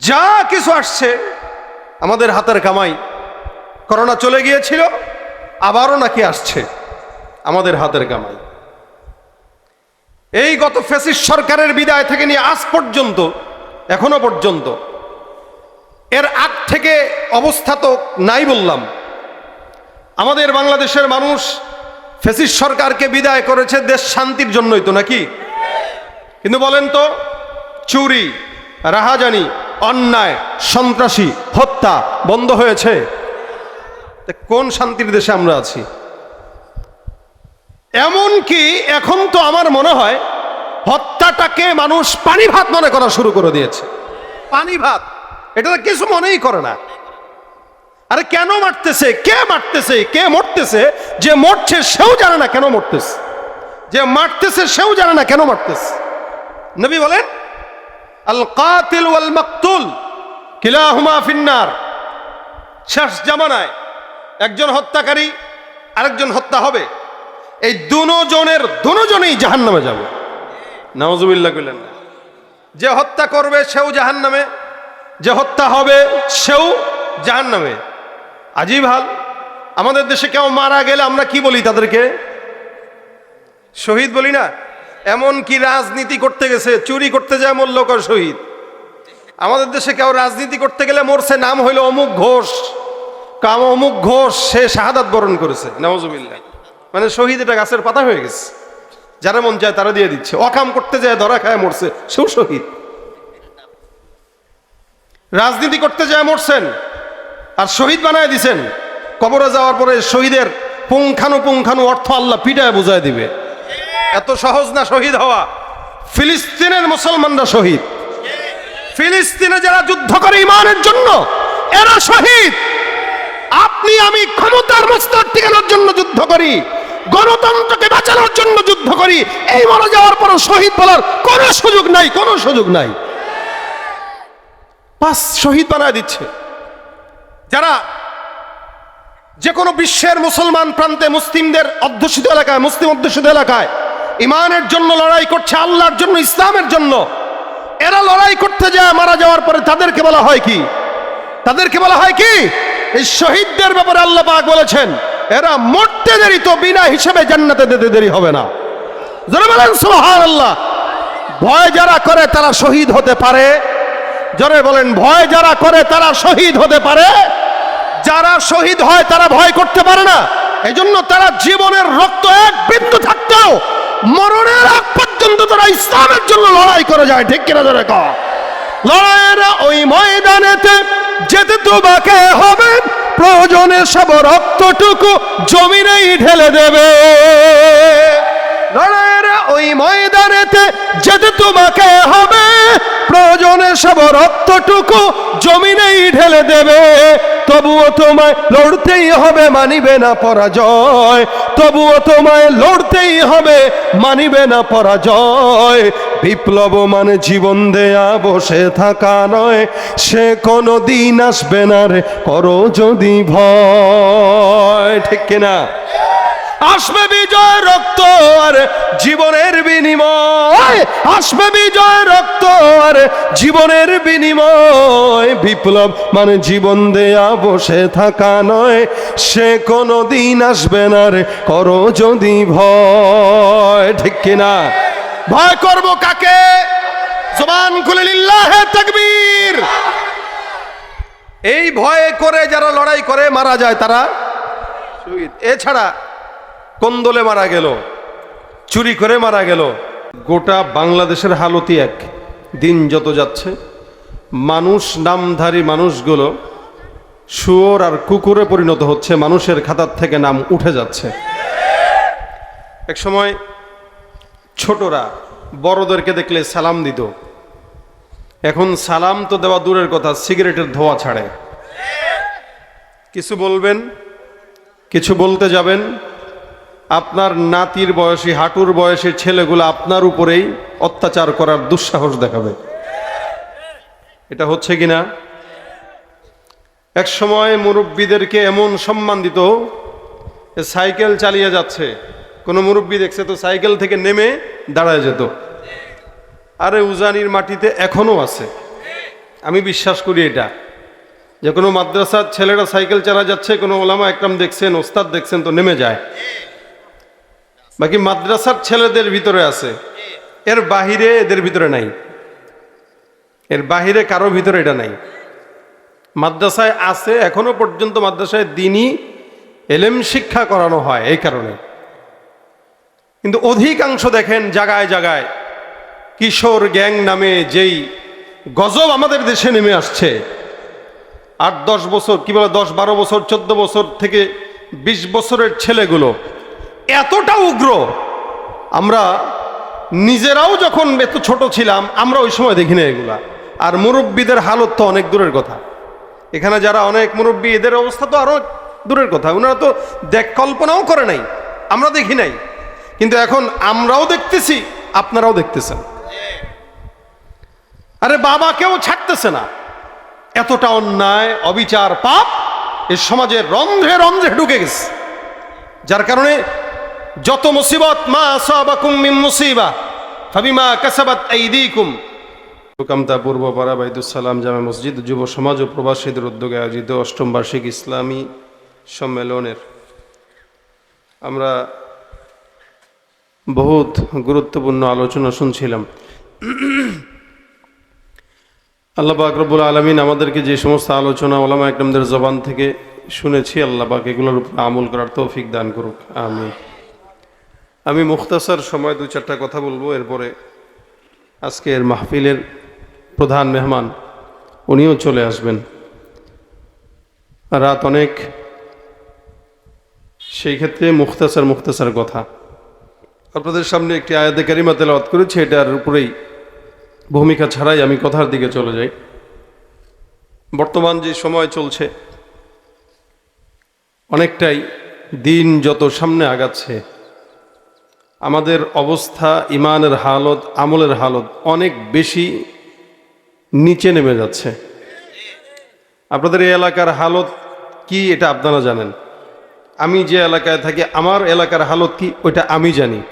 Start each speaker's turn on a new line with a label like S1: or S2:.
S1: যা কিছু আসছে আমাদের হাতের কামাই। করোনা চলে গিয়েছিল, আবারও নাকি আসছে আমাদের হাতের কামাই। এই গত ফেসিস সরকারের বিদায় থেকে নিয়ে আজ পর্যন্ত, এখনও পর্যন্ত, এর আগ থেকে অবস্থা তো নাই বললাম। আমাদের বাংলাদেশের মানুষ ফেসিস সরকারকে বিদায় করেছে দেশ শান্তির জন্যই তো নাকি? কিন্তু বলেন তো, চুরি, রাহাজানি অন্যায়, সন্ত্রাসী, হত্যা বন্ধ হয়েছে। কোন শান্তির দেশে আমরা আছি? এমন কি এখন তো আমার মনে হয় হত্যাটাকে মানুষ পানি ভাত মনে করা শুরু করে দিয়েছে। পানি ভাত এটা তো কিছু মনেই করে না। আরে কেন মারতেছে? কে মারতেছে? কে মরতেছে? যে মরছে সেও জানে না কেন মরতেছে। যে মারতেছে সেও জানে না কেন মারতেছে। নবী বলেন আল কাতিল ওয়াল মাকতুল কিলাহুমা ফিন্নার। শেষ জামানায় একজন হত্যাকারী আরেকজন হত্যা হবে। এই দুজনের দুজনেই জাহান নামে যাবে। নওয়াজুবিল্লাহ কইলেন না। যে হত্যা করবে সেও জাহান নামে যে হত্যা হবে সেও জাহান নামে আজীব হাল। আমাদের দেশে কেউ মারা গেলে আমরা কি বলি তাদেরকে? শহীদ বলি না? এমন কি রাজনীতি করতে গেছে চুরি করতে যায় মল্লকর শহীদ। আমাদের দেশে কেউ রাজনীতি করতে গেলে মরছে, নাম হইল অমুক ঘোষ। কাম অমুক ঘোষ, সে শাহাদাত বরণ করেছে নওয়াজুবিল্লাহ মানে শহীদ এটা গাছের পাতা হয়ে গেছে। যারা মন চায় তারা দিয়ে দিচ্ছে। অকাম করতে যায়, ধরা খায়, মরছে। সেও শহীদ রাজনীতি করতে যায়, মরছেন। আর শহীদ বানায় দিছেন। কবরে যাওয়ার পরে শহীদের পুঙ্খানু পুঙ্খানু অর্থ আল্লাহ পিটায় বুঝায় দিবে। এত সহজ না শহীদ হওয়া। ফিলিস্তিনের মুসলমানরা শহীদ। ফিলিস্তিনে যারা যুদ্ধ করে ইমানের জন্য, এরা শহীদ। আপনি, আমি ক্ষমতার মস্তর টিকানোর জন্য যুদ্ধ করি, গণতন্ত্রকে বাঁচানোর জন্য যুদ্ধ করি, এই মারা যাওয়ার পর শহীদ বলার কোনো সুযোগ নাই, কোনো সুযোগ নাই। পাঁচ শহীদ বানায় দিচ্ছে। যারা যে কোনো বিশ্বের মুসলমান প্রান্তে মুসলিমদের অধ্যুষিত এলাকায়, মুসলিম অধ্যুষিত এলাকায়, ইমানের জন্য লড়াই করছে, আল্লাহর জন্য, ইসলামের জন্য এরা লড়াই করতে যায় মারা যাওয়ার পরে তাদেরকে বলা হয় কি? তাদেরকে বলা হয় কি? এই শহীদদের ব্যাপারে আল্লাহ পাক বলেছেন, এরা মরতে দেরি তো বিনা হিসেবে জান্নাতে দিতে দেরি হবে না। জোরে বলেন, সুবহানাল্লাহ। ভয় যারা করে তারা শহীদ হতে পারে। জোরে বলেন, ভয় যারা করে তারা শহীদ হতে পারে। যারা শহীদ হয় তারা ভয় করতে পারে না। এই জন্য তারা জীবনের রক্ত এক বিন্দু থাকতেও মরণের আগ পর্যন্ত তারা ইসলামের জন্য লড়াই করে যায়, ঠিক কিনা ধরে লড়াইয়ের ওই ময়দানেতে যেতে তোমাকে হবে, প্রয়োজনে সব রক্তটুকু জমিনেই ঢেলে দেবে। লড়াইয়ের ওই ময়দানেতে যেতে তোমাকে হবে, প্রয়োজনে সব রক্তটুকু জমিনেই ঢেলে দেবে। তবুও তোমায় লড়তেই হবে, মানিবে না পরাজয়। তবুও তোমায় লড়তেই হবে, মানিবে না পরাজয়। বিপ্লব মানে জীবন দেয়া বসে থাকা নয়, সে কোনো দিন আসবে না রে, করো যদি ভয়। ঠিক কিনা? আসবে বিজয় রক্ত আর জীবনের বিনিময়। আসবে বিজয় রক্ত জীবনের বিনিময়, বিপ্লব মানে জীবন দেয়া, বসে থাকা নয়। সে কোনো দিন আসবে না রে, করো যদি ভয়। ঠিক কিনা ভয় করব কাকে? জবান খুলে লিল্লাহে তাকবীর। এই ভয়ে করে যারা লড়াই করে, মারা যায় তারা এছাড়া কন্দলে মারা গেল, চুরি করে মারা গেল। গোটা বাংলাদেশের হালতি এক। দিন যত যাচ্ছে, মানুষ নামধারী মানুষগুলো শুয়োর আর কুকুরে পরিণত হচ্ছে, মানুষের খাতার থেকে নাম উঠে যাচ্ছে। এক সময় ছোটরা বড়দেরকে দেখলে সালাম দিত। এখন সালাম তো দেওয়া দূরের কথা, সিগারেটের ধোয়া ছাড়ে। কিছু বলবেন, কিছু বলতে যাবেন আপনার নাতির বয়সী, হাঁটুর বয়সী ছেলেগুলো আপনার উপরেই অত্যাচার করার দুঃসাহস দেখাবে। এটা হচ্ছে কিনা? এক সময় মুরব্বীদেরকে এমন সম্মান দিত সাইকেল চালিয়ে যাচ্ছে। কোনো মুরব্বী দেখছে তো সাইকেল থেকে নেমে দাঁড়ায় যেত। আরে উজানির মাটিতে এখনও আছে। আমি বিশ্বাস করি এটা। যে কোনো মাদ্রাসার ছেলেরা সাইকেল চালা যাচ্ছে, কোনো ওলামা একরাম দেখছেন, ওস্তাদ দেখছেন, তো নেমে যায়। বাকি মাদ্রাসার ছেলেদের ভিতরে আছে। এর বাহিরে এদের ভিতরে নাই। এর বাহিরে কারও ভিতরে এটা নাই। মাদ্রাসায় আছে, এখনও পর্যন্ত মাদ্রাসায় দিনই এলেম শিক্ষা করানো হয় এই কারণে। কিন্তু অধিকাংশ দেখেন জায়গায় জায়গায় কিশোর গ্যাং নামে যেই গজব আমাদের দেশে নেমে আসছে। আট, দশ বছর, কি বলে দশ, বারো বছর, চোদ্দ বছর থেকে বিশ বছরের ছেলেগুলো এতটা উগ্র। আমরা নিজেরাও যখন এত ছোট ছিলাম, আমরা ওই সময় দেখি না এগুলা। আর মুরব্বীদের হালত তো অনেক দূরের কথা। এখানে যারা অনেক মুরব্বী, এদের অবস্থা তো আরও দূরের কথা। ওনারা তো দেখ কল্পনাও করে নাই। আমরা দেখি নাই। কিন্তু এখন আমরাও দেখতেছি, আপনারাও দেখতেছেন। আরে বাবাকেও ছাড়তেছে না। এতটা অন্যায়, অবিচার, পাপ এ সমাজে রন্ধ্রে রন্ধ্রে ঢুকে গেছে। যার কারণে যত মুসিবত, মা আসাবাকুম মিন মুসিবা, ফাবিমা কাসাবাত আইদিকুম। কামতা পূর্বপাড়া বাইদুসালাম জামে মসজিদ, যুব সমাজ ও প্রবাসীদের উদ্যোগে আয়োজিত অষ্টম বার্ষিক ইসলামী সম্মেলনের। আমরা বহুত গুরুত্বপূর্ণ আলোচনা শুনছিলাম। আল্লাহ পাক রব্বুল আলমিন আমাদেরকে যে সমস্ত আলোচনা ওলামা একদমদের জবান থেকে শুনেছি, আল্লাহ পাক এগুলোর উপর আমল করার তৌফিক দান করুক আমি আমি মুখতাসার সময় দু চারটা কথা বলব, এরপরে আজকের মাহফিলের প্রধান মেহমান উনিও চলে আসবেন। রাত অনেক। সেই ক্ষেত্রে মুখতাসার মুখতাসার কথা। আপনাদের সামনে একটি আয়াতে কারিমা তেলাওয়াত করেছি, এটার উপরেই ভূমিকা ছাড়াই আমি কথার দিকে চলে যাই। বর্তমান যে সময় চলছে, অনেকটাই দিন যত সামনে আগাচ্ছে আমাদের অবস্থা, ইমানের হালত, আমলের হালত অনেক বেশি নিচে নেমে যাচ্ছে। আপনাদের এই এলাকার হালত কি এটা আপনারা জানেন? আমি যে এলাকায় থাকি, আমার এলাকার হালত কি, ওইটা আমি জানি।